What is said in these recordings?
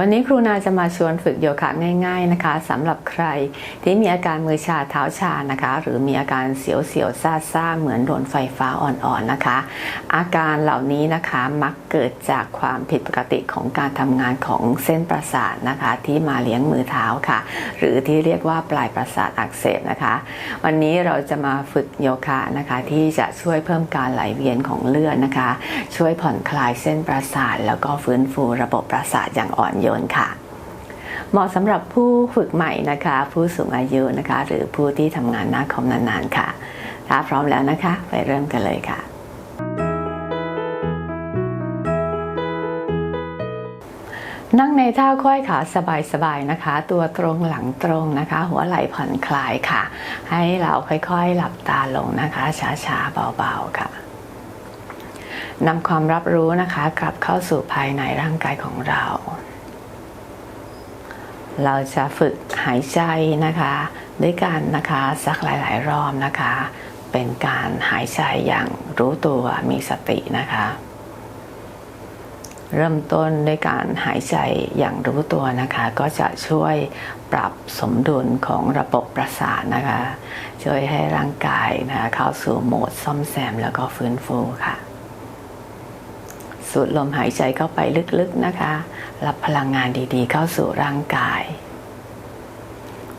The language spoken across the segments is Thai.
วันนี้ครูนาจะมาชวนฝึกโยคะง่าย ๆนะคะสำหรับใครที่มีอาการมือชาเท้าชานะคะ หรือมีอาการเสียวๆซ่าๆเหมือนโดนไฟฟ้าอ่อนๆนะคะ อาการเหล่านี้นะคะมักเกิดจากความผิดปกติของการทำงานของเส้นประสาทนะคะ ที่มาเลี้ยงมือเท้าค่ะ หรือที่เรียกว่าปลายประสาทอักเสบนะคะ วันนี้เราจะมาฝึกโยคะนะคะ ที่จะช่วยเพิ่มการไหลเวียนของเลือดนะคะ ช่วยผ่อนคลายเส้นประสาท แล้วก็ฟื้นฟูระบบประสาทอย่างอ่อนโยนค่ะ เหมาะสำหรับผู้ฝึกใหม่นะคะ ผู้สูงอายุนะคะ หรือผู้ที่ทำงานหน้าคอมนานๆค่ะ ถ้าพร้อมแล้วนะคะ ไปเริ่มกันเลยค่ะนั่งในท่าค่อยขาสบายๆนะคะ ตัวตรงหลังตรงนะคะ หัวไหล่ผ่อนคลายค่ะ ให้เราค่อยๆหลับตาลงนะคะ ช้าๆเบาๆค่ะนำความรับรู้นะคะ กลับเข้าสู่ภายในร่างกายของเรา เราจะฝึกหายใจนะคะ ด้วยกันนะคะสักหลาย ๆ รอบนะคะ เป็นการหายใจอย่างรู้ตัวมีสตินะคะ เริ่มต้นด้วยการหายใจอย่างรู้ตัวนะคะ ก็จะช่วยปรับสมดุลของระบบประสาทนะคะ ช่วยให้ร่างกายนะคะเข้าสู่โหมดซ่อมแซมแล้วก็ฟื้นฟูค่ะ สูดลมหายใจเข้าไปลึกๆนะคะ รับพลังงานดีๆ เข้าสู่ร่างกาย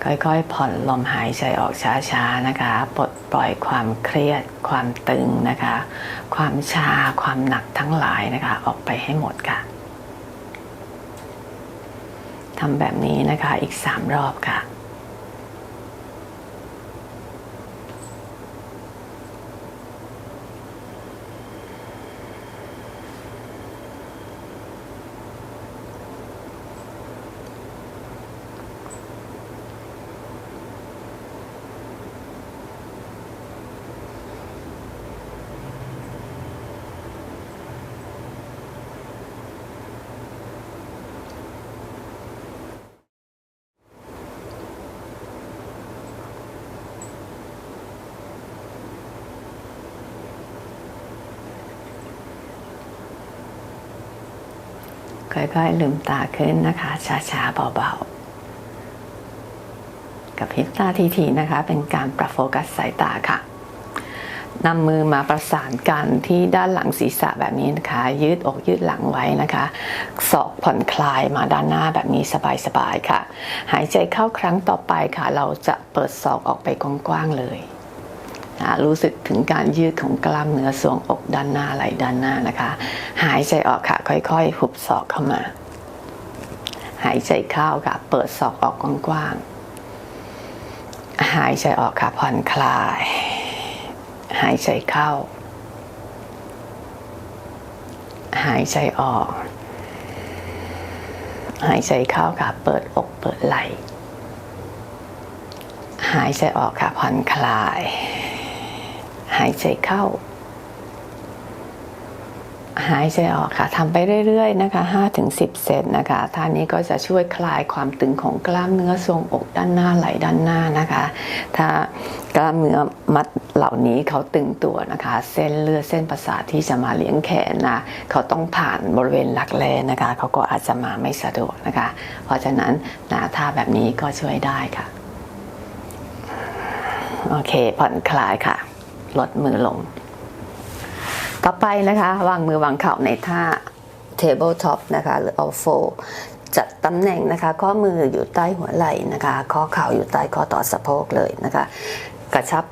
ค่อยๆ ผ่อนลมหายใจออกช้าๆนะคะปลดปล่อยความเครียด ความตึงนะคะ ความชาความหนักทั้งหลายนะคะ ออกไปให้หมดค่ะทำแบบนี้นะคะอีกสามรอบค่ะ ค่อยๆลืมตาขึ้นนะคะ ช้าๆเบาๆ กับพริบตาทีๆนะคะ เป็นการปรับโฟกัสสายตาค่ะนำมือมาประสานกันที่ด้านหลังศีรษะแบบนี้นะคะ ยืดอกยืดหลังไว้นะคะศอกผ่อนคลายมาด้านหน้าแบบนี้สบายๆค่ะ หายใจเข้าครั้งต่อไปค่ะ เราจะเปิดศอกออกไปกว้างๆเลย รู้สึกถึงการยืดของกล้ามเนื้อทรวงอกด้านหน้าไหล่ด้านหน้านะคะ หายใจออกค่ะค่อยๆ หุบศอกเข้ามา หายใจเข้าค่ะ เปิดศอกออกกว้างๆหายใจออกค่ะผ่อนคลาย หายใจเข้า หายใจออก หายใจเข้าค่ะเปิดอกเปิดไหล่หายใจออกค่ะผ่อนคลาย หายใจเข้า หายใจออกค่ะทำไปเรื่อยๆนะคะ5-10 เซตนะคะท่านี้ก็จะช่วยคลายความตึงของกล้ามเนื้อทรงอกด้านหน้าไหล่ด้านหน้านะคะ ถ้ากล้ามเนื้อมัดเหล่านี้เขาตึงตัวนะคะ เส้นเลือดเส้นประสาทที่จะมาเลี้ยงแขนนะเขาต้องผ่านบริเวณหลักแร้นะคะ เขาก็อาจจะมาไม่สะดวกนะคะ เพราะฉะนั้นนะท่าแบบนี้ก็ช่วยได้ค่ะโอเคผ่อนคลายค่ะ ลดมือลง ต่อไปนะคะวางมือวางเข่าในท่า table top นะคะหรือ all four จัดตำแหน่งนะคะข้อมืออยู่ใต้หัวไหล่นะคะข้อเข่าอยู่ใต้ข้อต่อสะโพกเลยนะคะ กระชับ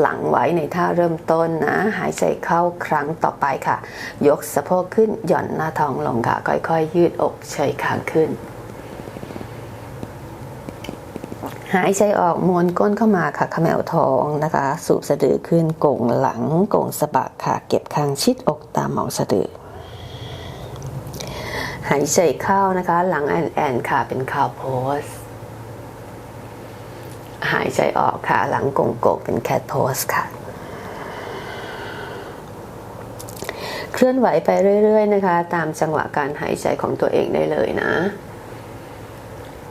หลังไว้ในท่าเริ่มต้นนะ หายใจเข้าครั้งต่อไปค่ะ ยกสะโพกขึ้นหย่อนหน้าท้องลงค่ะ ค่อยๆยืดอกเฉยคางขึ้น หายใจออกมวนก้นเข้ามาค่ะเขมวทองนะคะ สูบสะดือขึ้นโก่งหลังโก่งสะบักค่ะ เก็บคางชิดอกตามหมองสะดือ หายใจเข้านะคะ หลังแอนแอนค่ะเป็นคาวโพสหายใจออกค่ะ หลังโก่งโกกเป็นแคทโพสค่ะเคลื่อนไหวไปเรื่อย ๆ นะคะ ตามจังหวะการหายใจของตัวเองได้เลยนะ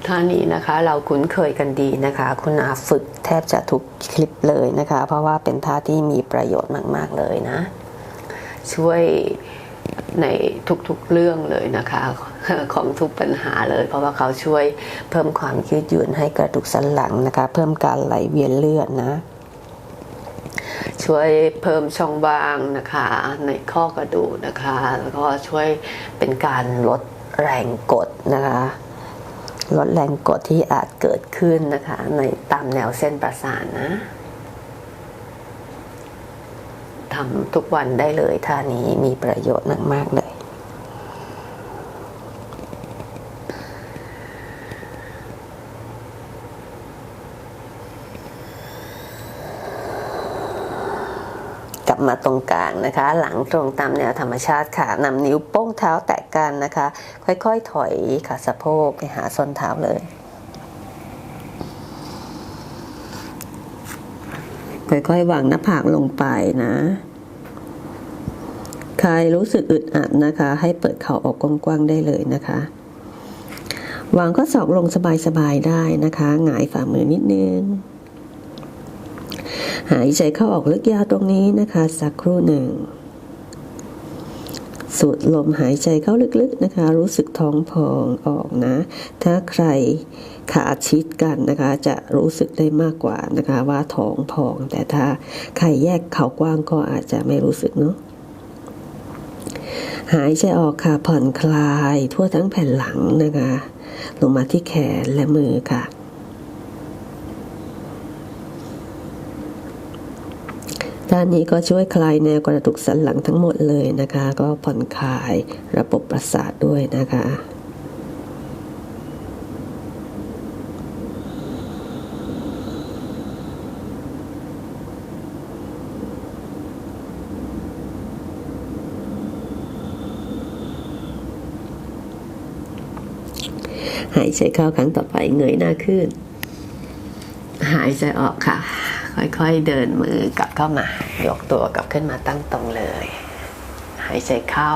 ท่านี้นะคะเราคุ้นเคยกันดีนะคะ คุณอาฝึกแทบจะทุกคลิปเลยนะคะ เพราะว่าเป็นท่าที่มีประโยชน์มาก ๆ เลยนะ ช่วยในทุกๆเรื่องเลยนะคะ ของทุกปัญหาเลย เพราะว่าเขาช่วยเพิ่มความยืดหยุ่นให้กระดูกสันหลังนะคะ เพิ่มการไหลเวียนเลือดนะ ช่วยเพิ่มช่องว่างนะคะ ในข้อกระดูกนะคะ แล้วก็ช่วยเป็นการลดแรงกดนะคะ ลดแรงกดที่อาจเกิดขึ้นนะคะ ในตามแนวเส้นประสาทนะทำทุกวันได้เลยท่านี้มีประโยชน์มาก ๆ เลย มาตรงกลางนะคะ หลังตรงตามแนวธรรมชาติค่ะนำนิ้วโป้งเท้าแตะกันนะคะ ค่อยๆถอยขาสะโพกไปหาส้นเท้าเลยค่อยๆวางหน้าผากลงไปนะ ใครรู้สึกอึดอัดนะคะ ให้เปิดเข่าออกกว้างๆได้เลยนะคะ วางข้อศอกลงสบายๆได้นะคะ หงายฝ่ามือนิดนึง หายใจเข้าออกลึกยาวตรงนี้นะคะ สักครู่หนึ่ง สูดลมหายใจเข้าลึกๆนะคะ รู้สึกท้องพองออกนะ ถ้าใครขาชิดกันนะคะ จะรู้สึกได้มากกว่านะคะ ว่าท้องพอง แต่ถ้าใครแยกเข่ากว้างก็อาจจะไม่รู้สึกเนาะหายใจออกค่ะผ่อนคลายทั่วทั้งแผ่นหลังนะคะ ลงมาที่แขนและมือค่ะ ด้านนี้ก็ช่วยคลายแนวกระดูกสันหลังทั้งหมดเลยนะคะ ก็ผ่อนคลายระบบประสาทด้วยนะคะหายใจเข้าครั้งต่อไปเงยหน้าขึ้น หายใจออกค่ะ ค่อยๆเดินมือกลับเข้ามา ยกตัวกลับขึ้นมาตั้งตรงเลย หายใจเข้า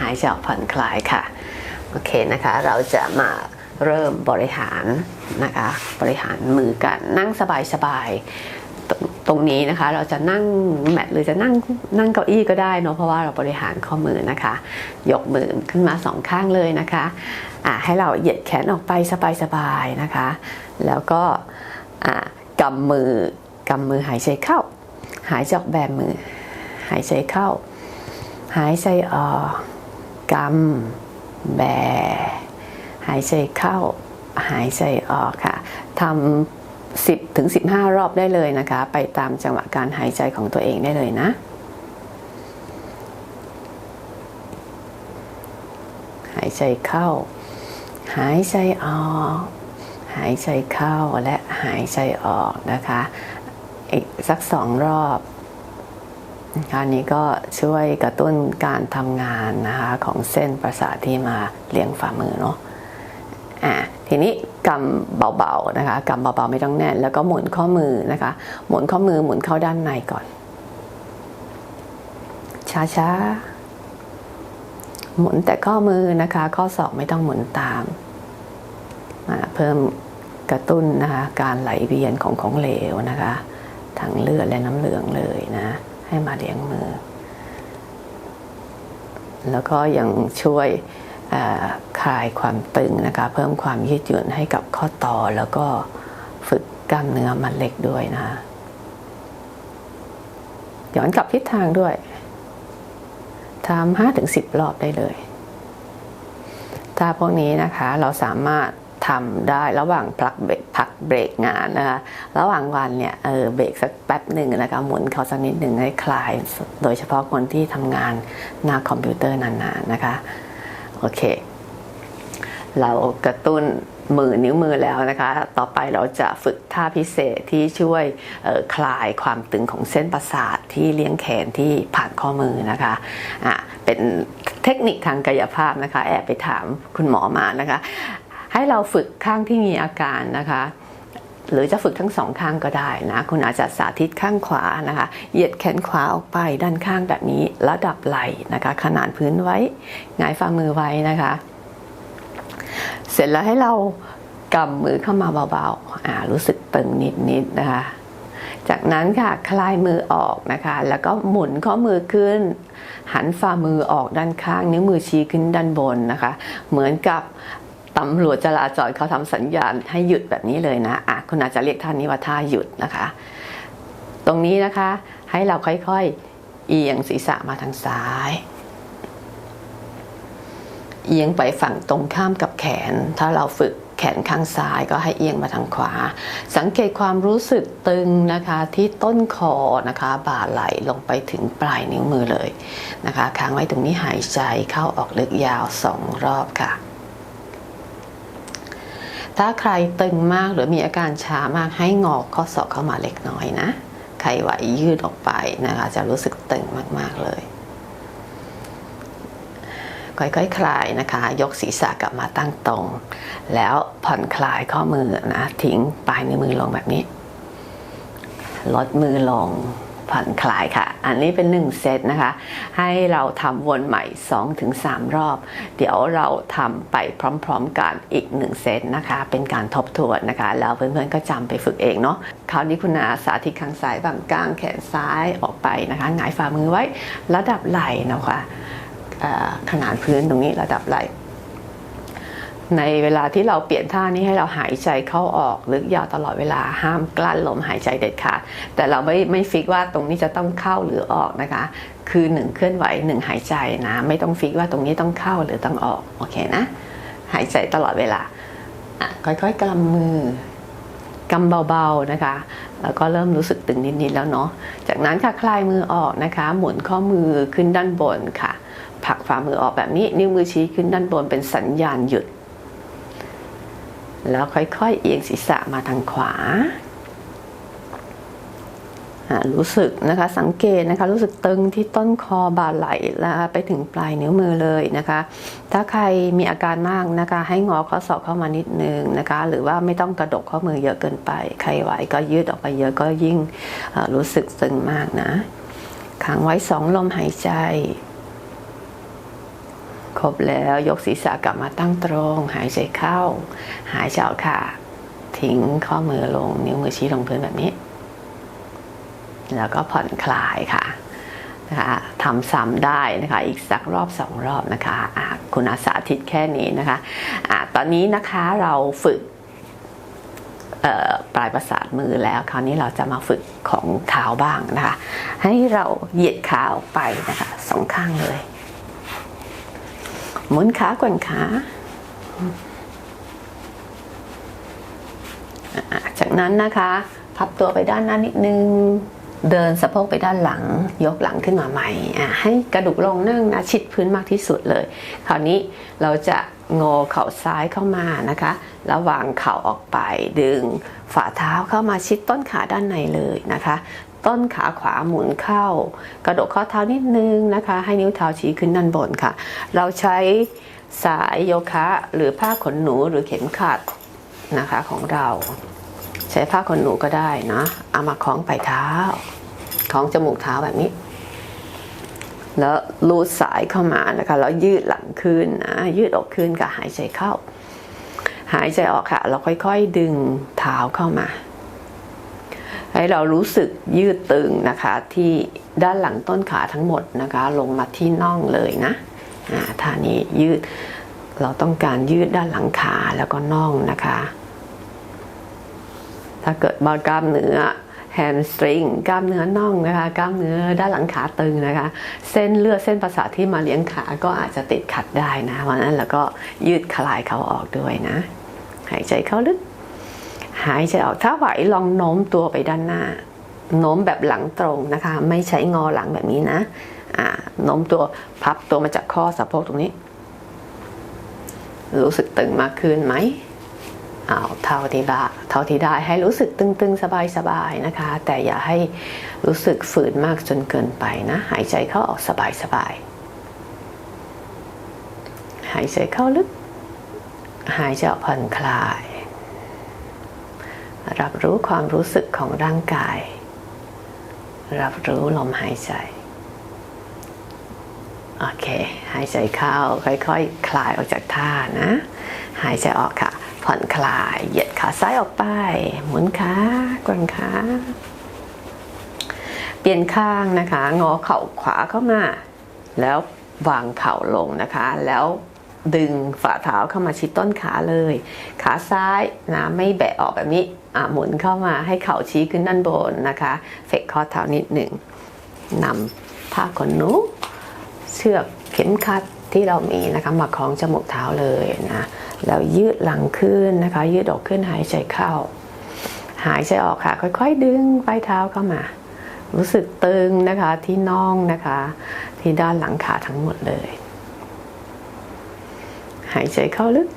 หายใจออกผ่อนคลายค่ะ โอเคนะคะ เราจะมาเริ่มบริหารนะคะ บริหารมือกันนั่งสบายๆตรงตรงนี้นะคะ เราจะนั่งแมทหรือจะนั่งนั่งเก้าอี้ก็ได้เนอะเพราะว่าเราบริหารข้อมือนะคะ ยกมือขึ้นมาสองข้างเลยนะคะอะให้เราเหยียดแขนออกไปสบายๆนะคะ แล้วก็อะ กำมือกำมือหายใจเข้า หายใจออกแบมือ หายใจเข้า หายใจออกกำแบ หายใจเข้า หายใจออกค่ะทำ10ถึง15รอบได้เลยนะคะ ไปตามจังหวะการหายใจของตัวเองได้เลยนะหายใจเข้า หายใจออก หายใจเข้าและ หายใจออกนะคะ อีกสักสองรอบคราวนี้ก็ช่วยกระตุ้นการทำงานนะคะของเส้นประสาทที่มาเลี้ยงฝ่ามือเนาะอะทีนี้กำเบาๆนะคะกำเบาๆไม่ต้องแน่น แล้วก็หมุนข้อมือนะคะ หมุนข้อมือหมุนเข้าด้านในก่อน ช้าๆ หมุนแต่ข้อมือนะคะ ข้อศอกไม่ต้องหมุนตามเพิ่ม กระตุ้นนะคะการไหลเวียนของของเหลวนะคะทั้งเลือดและน้ำเหลืองเลยนะให้มาเลี้ยงมือ แล้วก็ยังช่วยคลายความตึงนะคะเพิ่มความยืดหยุ่นให้กับข้อต่อแล้วก็ฝึกกล้ามเนื้อมัดเล็กด้วยนะคะย้อนกลับทิศทางด้วยทำห้าถึงสิบรอบได้เลยถ้าพวกนี้นะคะเราสามารถ ทำได้ระหว่างพักเบรกพักเบรกงานนะคะระหว่างวันเนี่ยเออเบรกสักแป๊บหนึ่งนะคะหมุนเขาสักนิดหนึ่งให้คลาย โดยเฉพาะคนที่ทำงานหน้าคอมพิวเตอร์นานๆนะคะโอเค เรากระตุ้นมือนิ้วมือแล้วนะคะ ต่อไปเราจะฝึกท่าพิเศษที่ช่วยออคลายความตึงของเส้นประสาทที่เลี้ยงแขนที่ผ่านข้อมือนะคะอะเป็นเทคนิคทางกายภาพนะคะ แอบไปถามคุณหมอมานะคะ ให้เราฝึกข้างที่มีอาการนะคะ หรือจะฝึกทั้งสองข้างก็ได้นะคุณอาจจะสาธิตข้างขวานะคะ เหยียดแขนขวาออกไปด้านข้างแบบนี้ระดับไหล่นะคะ ขนานพื้นไว้หงายฝ่ามือไว้นะคะ เสร็จแล้วให้เรากำมือเข้ามาเบาๆอ่ารู้สึกตึงนิดๆนะคะ จากนั้นค่ะคลายมือออกนะคะ แล้วก็หมุนข้อมือขึ้น หันฝ่ามือออกด้านข้าง นิ้วมือชี้ขึ้นด้านบนนะคะ เหมือนกับ ตำรวจจราจรเขาทำสัญญาณให้หยุดแบบนี้เลยนะอะคุณอาจจะเรียกท่านี้ว่าท่าหยุดนะคะ ตรงนี้นะคะให้เราค่อยๆเอียงศีรษะมาทางซ้าย เอียงไปฝั่งตรงข้ามกับแขน ถ้าเราฝึกแขนข้างซ้ายก็ให้เอียงมาทางขวา สังเกตความรู้สึกตึงนะคะที่ต้นคอนะคะบ่าไหลลงไปถึงปลายนิ้วมือเลยนะคะค้างไว้ตรงนี้หายใจเข้าออกลึกยาวสองรอบค่ะ ถ้าใครตึงมากหรือมีอาการชามากให้งอข้อศอกเข้ามาเล็กน้อยนะใครไหวยืดออกไปนะคะจะรู้สึกตึงมากๆเลยค่อยๆคคลายนะคะ ยกศีรษะกลับมาตั้งตรง แล้วผ่อนคลายข้อมือนะ ทิ้งปลายนิ้วมือลงแบบนี้ ลดมือลง ผ่อนคลายค่ะ อันนี้เป็น 1 เซตนะคะ ให้เราทำวนใหม่ 2-3 รอบ เดี๋ยวเราทำไปพร้อมๆกันอีก 1 เซตนะคะ เป็นการทบทวนนะคะ แล้วเพื่อนๆก็จำไปฝึกเองเนาะคราวนี้คุณอาสาธิตข้างซ้ายบังกลางแขนซ้ายออกไปนะคะหงายฝ่ามือไว้ ระดับไหล่นะคะขนาดพื้นตรงนี้ระดับไหล่ ในเวลาที่เราเปลี่ยนท่านี้ให้เราหายใจเข้าออกลึกยาวตลอดเวลาห้ามกลั้นลมหายใจเด็ดขาดแต่เราไม่ไม่ฟิกว่าตรงนี้จะต้องเข้าหรือออกนะคะ คือหนึ่งเคลื่อนไหวหนึ่งหายใจนะ ไม่ต้องฟิกว่าตรงนี้ต้องเข้าหรือต้องออกโอเคนะ หายใจตลอดเวลาค่อยๆกำมือกำเบาๆนะคะ แล้วก็เริ่มรู้สึกตึงนิดๆแล้วเนาะ จากนั้นค่ะคลายมือออกนะคะ หมุนข้อมือขึ้นด้านบนค่ะ ผักฝ่ามือออกแบบนี้ นิ้วมือชี้ขึ้นด้านบนเป็นสัญญาณหยุด แล้วค่อยๆเอียงศีรษะมาทางขวา รู้สึกนะคะสังเกตนะคะรู้สึกตึงที่ต้นคอบ่าไหล่นะคะไปถึงปลายนิ้วมือเลยนะคะ ถ้าใครมีอาการมากนะคะให้งอข้อศอกเข้ามานิดนึงนะคะ หรือว่าไม่ต้องกระดกข้อมือเยอะเกินไป ใครไหวก็ยืดออกไปเยอะก็ยิ่งรู้สึกตึงมากนะขังไว้สองลมหายใจ ครบแล้วยกศีรษะกลับมาตั้งตรง หายใจเข้า หายใจออกค่ะ ทิ้งข้อมือลงนิ้วมือชี้ลงพื้นแบบนี้ แล้วก็ผ่อนคลายค่ะนะคะทำซ้ำได้นะคะอีกสักรอบสองรอบนะคะะคุณอาสาธิตแค่นี้นะคะอะตอนนี้นะคะเราฝึกปลายประสาทมือแล้วคราวนี้เราจะมาฝึกของเท้าบ้างนะคะ ให้เราเหยียดขาออกไปนะคะสองข้างเลย หมุนขาแกว่งขาจากนั้นนะคะพับตัวไปด้านหน้านิดนึง เดินสะโพกไปด้านหลัง ยกหลังขึ้นมาใหม่ ให้กระดูกลงนั่งนะชิดพื้นมากที่สุดเลย คราวนี้เราจะงอเข่าซ้ายเข้ามานะคะแล้ววางเข่าออกไปดึงฝ่าเท้าเข้ามาชิดต้นขาด้านในเลยนะคะ ต้นขาขวาหมุนเข้า กระดกข้อเท้านิดนึงนะคะ ให้นิ้วเท้าชี้ขึ้นด้านบนค่ะ เราใช้สายโยคะหรือผ้าขนหนูหรือเข็มขัดนะคะของเรา ใช้ผ้าขนหนูก็ได้นะเอามาคล้องปลายเท้าคล้องจมูกเท้าแบบนี้ แล้วลูดสายเข้ามานะคะแล้วยืดหลังขึ้นนะยืดออกขึ้นกับหายใจเข้า หายใจออกค่ะ เราค่อยๆดึงเท้าเข้ามา ให้เรารู้สึกยืดตึงนะคะที่ด้านหลังต้นขาทั้งหมดนะคะ ลงมาที่น่องเลยนะท่านี้ยืดเราต้องการยืดด้านหลังขาแล้วก็น่องนะคะ ถ้าเกิดบากล้ามเนื้อแฮมสตริงกล้ามเนื้อน่องนะคะ กล้ามเนื้อด้านหลังขาตึงนะคะ เส้นเลือดเส้นประสาทที่มาเลี้ยงขาก็อาจจะติดขัดได้นะเพราะนั้นเราก็ยืดคลายเขาออกด้วยนะ หายใจเข้าลึก หายใจออกถ้าไหวลองโน้มตัวไปด้านหน้า โน้มแบบหลังตรงนะคะ ไม่ใช้งอหลังแบบนี้นะอ่าโน้มตัวพับตัวมาจากข้อสะโพกตรงนี้ รู้สึกตึงมากขึ้นไหมเอาเท่าที่ได้เท่าที่ได้ให้รู้สึกตึงๆ สบายๆนะคะ แต่อย่าให้รู้สึกฝืนมากจนเกินไปนะ หายใจเข้าออกสบายๆหายใจเข้าลึก หายใจออกผ่อนคลาย รับรู้ความรู้สึกของร่างกาย รับรู้ลมหายใจ โอเค หายใจเข้าค่อยๆคคลายออกจากท่านะ หายใจออกค่ะ ผ่อนคลาย เหยียดขาซ้ายออกไป หมุนขากวาขาเปลี่ยนข้างนะคะ งอเข่าขวาเข้ามา แล้ววางเข่าลงนะคะ แล้ว ดึงฝ่าเท้าเข้ามาชิดต้นขาเลย ขาซ้ายนะไม่แบะออกแบบนี้หมุนเข้ามาให้เข่าชี้ขึ้นด้านบนนะคะ เฟกข้อเท้านิดหนึ่งนำผ้าขนหนูเชือกเข็มขัดที่เรามีนะคะมาคล้องจมูกเท้าเลยนะแล้วยืดหลังขึ้นนะคะ ยืดอกขึ้นหายใจเข้า หายใจออกค่ะ ค่อยๆ ดึงปลายเท้าเข้ามา รู้สึกตึงนะคะที่น่องนะคะ ที่ด้านหลังขาทั้งหมดเลย หายใจเข้าลึก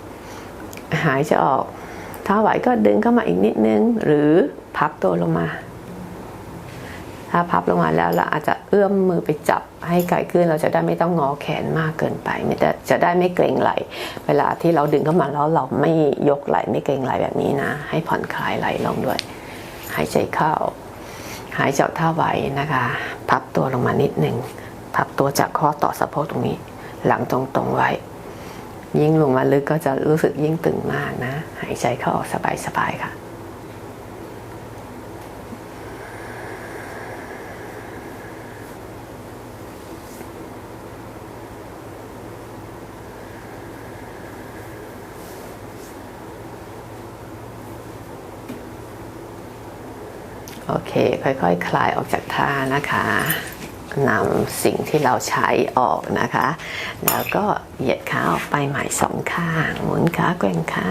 หายใจออก ถ้าไหวก็ดึงเข้ามาอีกนิดนึง หรือพับตัวลงมา ถ้าพับลงมาแล้วเราอาจจะเอื้อมมือไปจับให้ไกลขึ้นเราจะได้ไม่ต้องงอแขนมากเกินไปไม่ได้จะได้ไม่เกรงไหล เวลาที่เราดึงเข้ามาแล้วเราไม่ยกไหลไม่เกรงไหลแบบนี้นะ ให้ผ่อนคลายไหลลงด้วย หายใจเข้า หายใจออกท่าไหวนะคะ พับตัวลงมานิดหนึ่งพับตัวจากข้อต่อสะโพกตรงนี้ หลังตรงๆไว้ ยิ่งลงมาลึกก็จะรู้สึกยิ่งตึงมากนะ หายใจเข้าออกสบายๆค่ะโอเค ค่อยๆคคลายออกจากท่านะคะ นำสิ่งที่เราใช้ออกนะคะ แล้วก็เหยียดขาออกไปใหม่สองข้าง หมุนขาแกว่งขา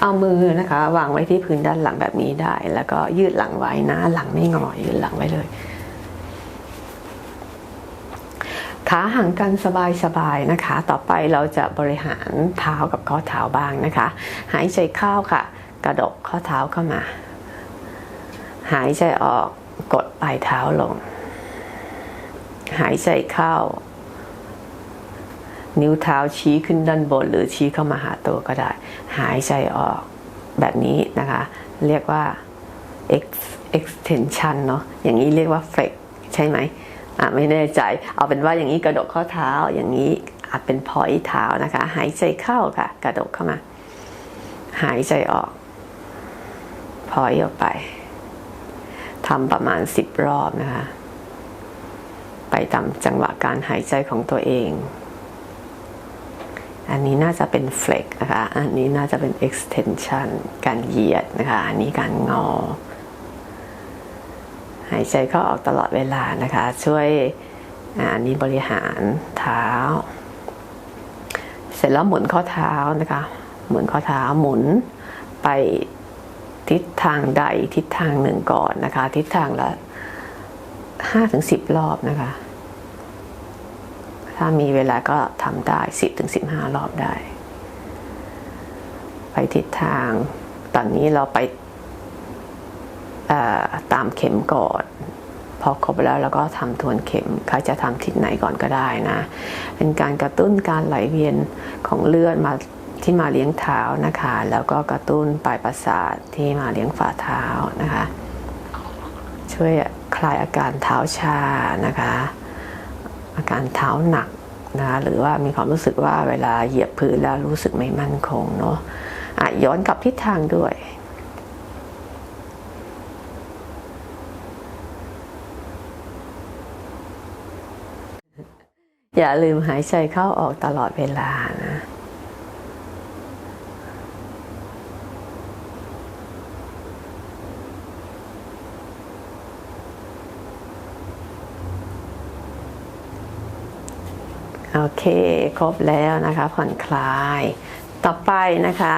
เอามือนะคะ วางไว้ที่พื้นด้านหลังแบบนี้ได้ แล้วก็ยืดหลังไว้นะ หลังไม่งอยืดหลังไว้เลยขาห่างกันสบายๆนะคะ ต่อไปเราจะบริหารเท้ากับข้อเท้าบ้างนะคะ หายใจเข้าค่ะ กระดกข้อเท้าเข้ามา หายใจออกกดปลายเท้าลง หายใจเข้า นิ้วเท้าชี้ขึ้นด้านบน หรือชี้เข้ามาหาตัวก็ได้ หายใจออกแบบนี้นะคะ เรียกว่า extension เนาะอย่างนี้เรียกว่า flex ใช่ไหมอะไม่แน่ใจ เอาเป็นว่าอย่างนี้กระดกข้อเท้าอย่างนี้อาจเป็น point เท้านะคะ หายใจเข้าค่ะ กระดกเข้ามา หายใจออก point ออกไปทำประมาณ 10 รอบนะคะ ไปตามจังหวะการหายใจของตัวเอง อันนี้น่าจะเป็น flex นะคะ อันนี้น่าจะเป็น extension การเหยียดนะคะ อันนี้การงอ หายใจเข้าออกตลอดเวลานะคะ ช่วยอันนี้บริหารเท้า เสร็จแล้วหมุนข้อเท้านะคะ หมุนข้อเท้าหมุนไปทิศทางใดทิศทางหนึ่งก่อนนะคะ ทิศทางละ ห้าถึงสิบรอบนะคะ ถ้ามีเวลาก็ทำได้สิบถึงสิบห้ารอบได้ ไปทิศทาง ตอนนี้เราไปตามเข็มก่อน พอครบแล้วเราก็ทำทวนเข็ม ใครจะทำทิศไหนก่อนก็ได้นะ เป็นการกระตุ้นการไหลเวียนของเลือดมาที่มาเลี้ยงเท้านะคะ แล้วก็กระตุ้นปลายประสาทที่มาเลี้ยงฝ่าเท้านะคะ ช่วย คลายอาการเท้าชานะคะ อาการเท้าหนักนะหรือว่ามีความรู้สึกว่าเวลาเหยียบพื้นแล้วรู้สึกไม่มั่นคงเนาะะย้อนกลับทิศทางด้วยอย่าลืมหายใจเข้าออกตลอดเวลานะ โอเค ครบแล้วนะคะผ่อนคลาย ต่อไปนะคะ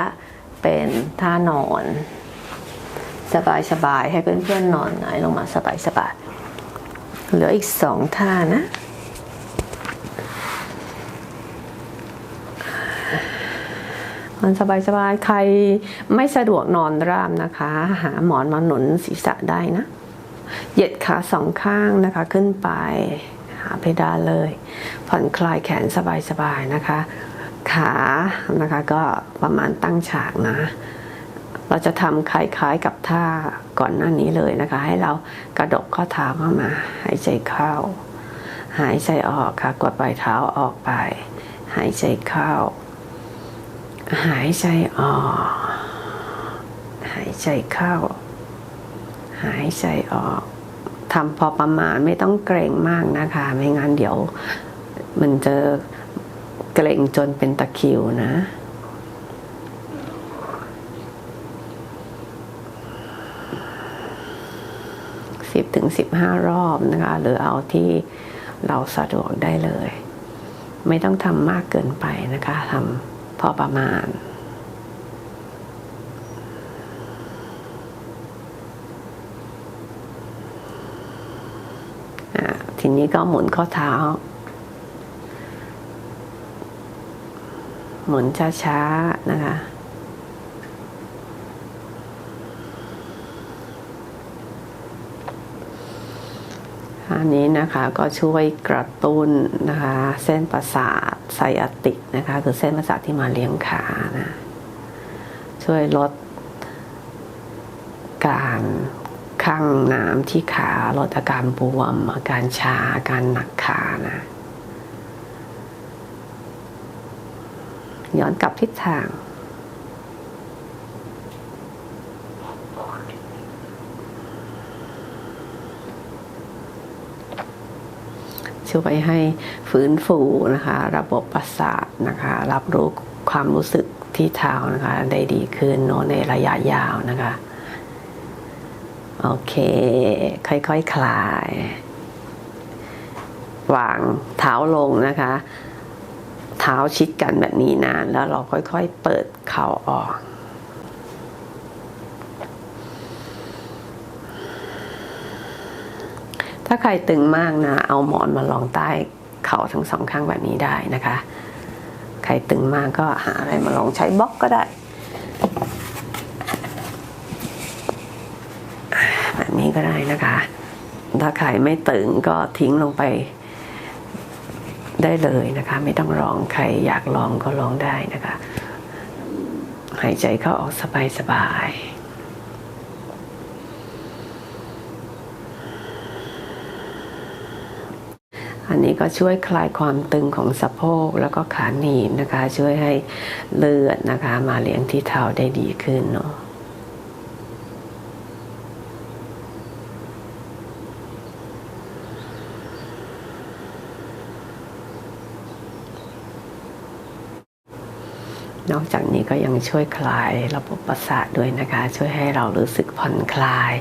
เป็นท่านอน สบายๆให้เพื่อนๆนอนหงายลงมาสบายๆเหลืออีกสองท่านะนอนสบายๆ ใครไม่สะดวกนอนราบนะคะ หาหมอนมาหนุนศีรษะได้นะ เหยียดขาสองข้างนะคะขึ้นไป หาเพดานเลย ผ่อนคลายแขนสบายๆนะคะ ขานะคะก็ประมาณตั้งฉากนะ เราจะทำคล้ายๆกับท่าก่อนหน้านี้เลยนะคะ ให้เรากระดกข้อเท้าเข้ามา หายใจเข้า หายใจออกค่ะ กดปลายเท้าออกไป หายใจเข้า หายใจออก หายใจเข้า หายใจออก ทำพอประมาณไม่ต้องเกรงมากนะคะ ไม่งั้นเดี๋ยวมันจะเกรงจนเป็นตะคิวนะสิบถึงสิบห้ารอบนะคะ หรือเอาที่เราสะดวกได้เลย ไม่ต้องทำมากเกินไปนะคะทำพอประมาณ นี้ก็หมุนข้อเท้า หมุนช้าๆนะคะ อันนี้นะคะก็ช่วยกระตุ้นนะคะ เส้นประสาทไซอาติกนะคะ คือเส้นประสาทที่มาเลี้ยงขานะ ช่วยลดการ ข้างน้ำที่ขาลดอาการบวม อาการชาอาการหนักขานะย้อนกลับทิศทาง ช่วยให้ฟื้นฟูนะคะ ระบบประสาทนะคะ รับรู้ความรู้สึกที่เท้านะคะ ได้ดีขึ้นเนอะในระยะยาวนะคะ โอเค ค่อยๆคคลาย วางเท้าลงนะคะ เท้าชิดกันแบบนี้นะแล้วเราค่อยๆเปิดเข่าออกถ้าใครตึงมากนะ เอาหมอนมาลองใต้เข่าทั้งสองข้างแบบนี้ได้นะคะ ใครตึงมากก็หาอะไรมาลองใช้บล็อกก็ได้ แบบนี้ ก็ได้นะคะ ถ้าใครไม่ตึงก็ทิ้งลงไปได้เลยนะคะ ไม่ต้องลองใครอยากลองก็ลองได้นะคะ หายใจเข้าออกสบายๆอันนี้ก็ช่วยคลายความตึงของสะโพกแล้วก็ขาหนีบนะคะ ช่วยให้เลือดนะคะ มาเลี้ยงที่เท้าได้ดีขึ้นเนาะ นอกจากนี้ก็ยังช่วยคลายระบบประสาทด้วยนะคะ ช่วยให้เรารู้สึกผ่อนคลาย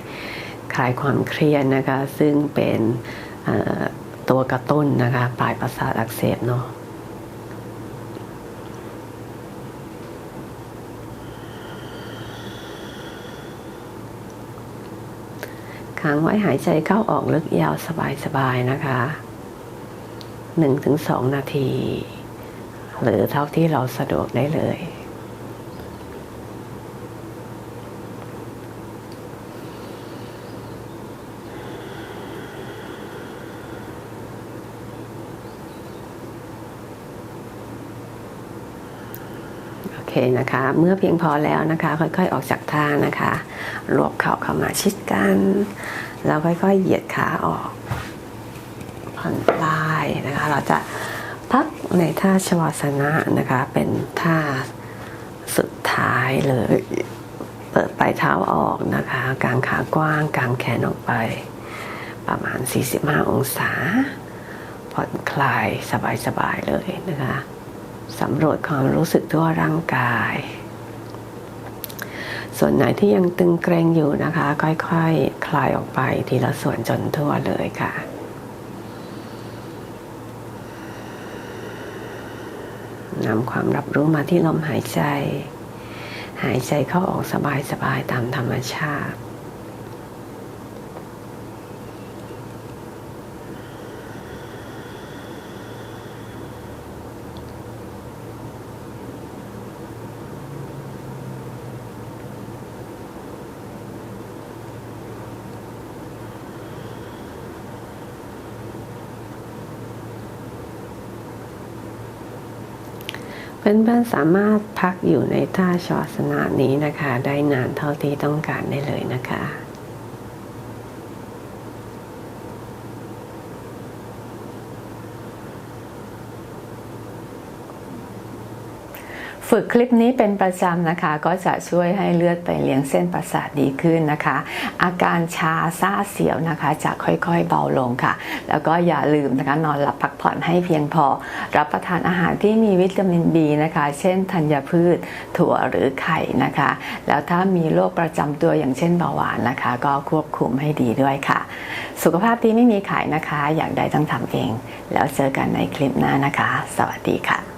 คลายความเครียดนะคะ ซึ่งเป็นตัวกระตุ้นนะคะปลายประสาทอักเสบเนาะค้างไว้หายใจเข้าออกลึกยาวสบายๆนะคะ 1-2 นาที หรือเท่าที่เราสะดวกได้เลย โอเคนะคะ เมื่อเพียงพอแล้วนะคะ ค่อยๆ ออกจากท่านะคะ รวบเข่าเข้ามาชิดกัน แล้วค่อยๆ เหยียดขาออกผ่อนคลายนะคะ เราจะ ในท่าชวาสนะนะคะ เป็นท่าสุดท้ายเลย เปิดปลายเท้าออกนะคะ กางขากว้างกางแขนออกไป ประมาณ 45 องศา ผ่อนคลายสบายๆเลยนะคะสำรวจความรู้สึกทั่วร่างกาย ส่วนไหนที่ยังตึงเกรงอยู่นะคะ ค่อยๆคคลายออกไปทีละส่วนจนทั่วเลยค่ะ นำความรับรู้มาที่ลมหายใจ หายใจเข้าออกสบายๆตามธรรมชาติ เพื่อนๆสามารถพักอยู่ในท่าชวาสนะนี้นะคะ ได้นานเท่าที่ต้องการได้เลยนะคะ ฝึกคลิปนี้เป็นประจำนะคะ ก็จะช่วยให้เลือดไปเลี้ยงเส้นประสาทดีขึ้นนะคะ อาการชาซ่าเสียวนะคะ จะค่อยๆเบาลงค่ะ แล้วก็อย่าลืมนะคะนอนหลับพักผ่อนให้เพียงพอ รับประทานอาหารที่มีวิตามิน B นะคะ เช่นธัญพืช ถั่วหรือไข่นะคะ แล้วถ้ามีโรคประจำตัวอย่างเช่นเบาหวานนะคะ ก็ควบคุมให้ดีด้วยค่ะ สุขภาพดีไม่มีขายนะคะ อยากได้ต้องทำเอง แล้วเจอกันในคลิปหน้านะคะ สวัสดีค่ะ